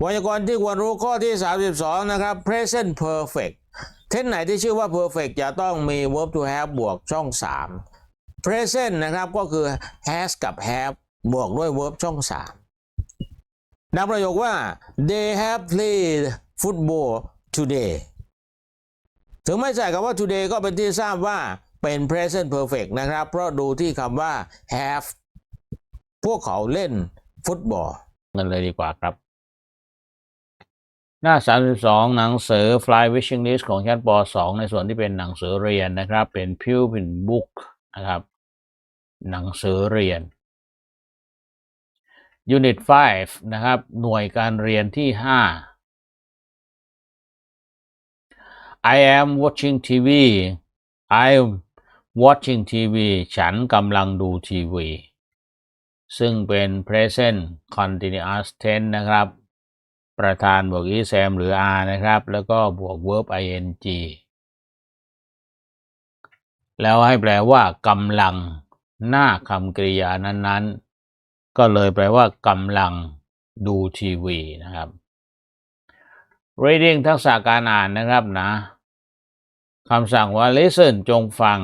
ไวยากรณ์ที่ควรรู้ข้อที่ 32 นะครับ present perfect เทนไหนที่ชื่อว่า perfect จะต้องมี verb to have บวกช่อง 3 present นะครับก็คือ has กับ have บวกด้วย verb ช่อง 3นับประโยคว่า they have played football today ถึงไม่ใส่คำว่า today ก็เป็นที่ทราบว่าเป็น present perfect นะครับ เพราะดูที่คำว่า have พวกเขาเล่นฟุตบอลกันเลยดีกว่าครับ หน้า 32 หนังสือ Fly Wishing List ของชั้นป .2 ในส่วนที่เป็นหนังสือเรียนนะครับ เป็น Pupil Book นะครับ หนังสือเรียน Unit 5 นะครับ หน่วยการเรียนที่ 5 I am watching TV I am watching TV ฉันกำลังดูทีวี ซึ่งเป็น present continuous tense นะครับ ประธานบวก is am หรือ are นะครับ แล้วก็บวก verb ing แล้วให้แปลว่ากำลังหน้าคำกริยานั้นๆ ก็เลยแปลว่ากำลังดูทีวีนะครับ reading ทักษะการอ่านนะครับนะคำสั่งว่า listen จงฟัง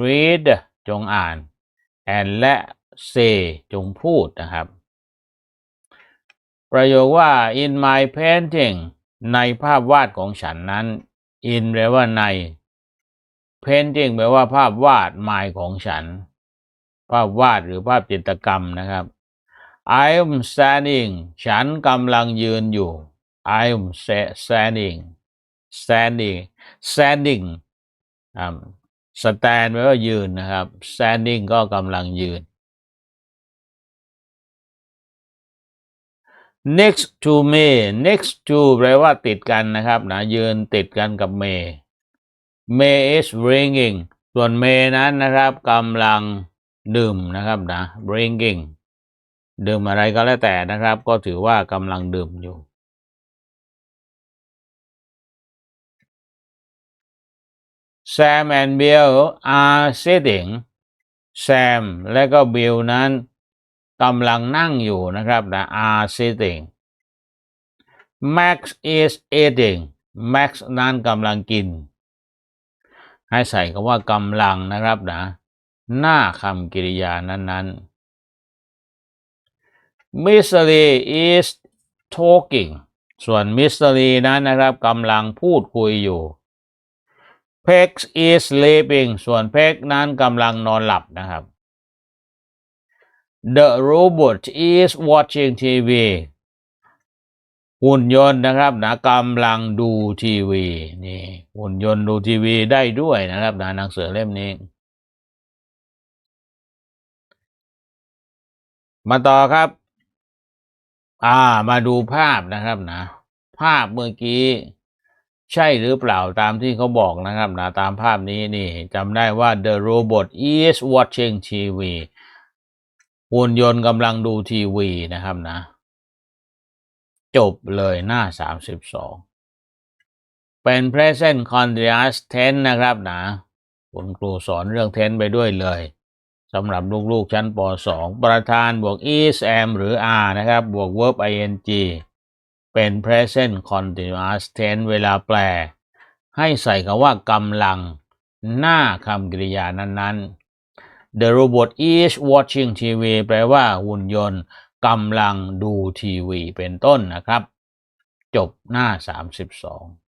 read จงอ่าน and และ say จงพูดนะครับ ประโยคว่า in my painting ในภาพวาดของฉันนั้น in แปลว่าใน painting แปลว่าภาพวาด my ของฉัน ภาพวาดหรือภาพจิตรกรรมนะครับ I'm standing ฉันกำลังยืนอยู่ I'm standing standing standing อ่า stand แปลว่ายืนนะครับ standing ก็กำลังยืน next to me next to แปลว่าติดกันนะครับนะยืนติดกันกับเมย์ May is drinking ส่วนเมย์นั้นนะครับกำลังดื่มนะครับนะ drinking ดื่มอะไรก็แล้วแต่นะครับ ก็ถือว่ากำลังดื่มอยู่ Sam and Bill are sitting Sam และก็ Bill นั้น กำลังนั่งอยู่นะครับนะ are sitting Max is eating Max นั้นกำลังกิน ให้ใส่คำว่ากำลังนะครับนะ หน้าคำกริยานั้นๆ Mystery is talking ส่วน Mystery นั้นนะครับกำลังพูดคุยอยู่ Pex is sleeping ส่วน Pex นั้นกำลังนอนหลับนะครับ The robot is watching TV หุ่นยนต์นะครับนะกำลังดูทีวีนี่หุ่นยนต์ดูทีวีได้ด้วยนะครับนะหนังสือเล่มนี้ มาต่อครับ อ่ามาดูภาพนะครับนะ ภาพเมื่อกี้ ใช่หรือเปล่าตามที่เขาบอกนะครับนะตามภาพนี้นี่จำได้ว่า the robot is watching TV หุ่นยนต์กำลังดูทีวีนะครับนะ จบเลยหน้า 32 เป็น present continuous tense นะครับนะคุณครูสอนเรื่อง tense ไปด้วยเลยสำหรับลูกๆชั้นป .2 ประธานบวก is am หรือ are นะครับ บวก verb ing เป็น present continuous tense เวลาแปล ให้ใส่คำว่ากำลังหน้าคำกริยานั้นๆ The robot is watching TV แปลว่าหุ่นยนต์กำลังดูทีวีเป็นต้นนะครับ จบหน้า 32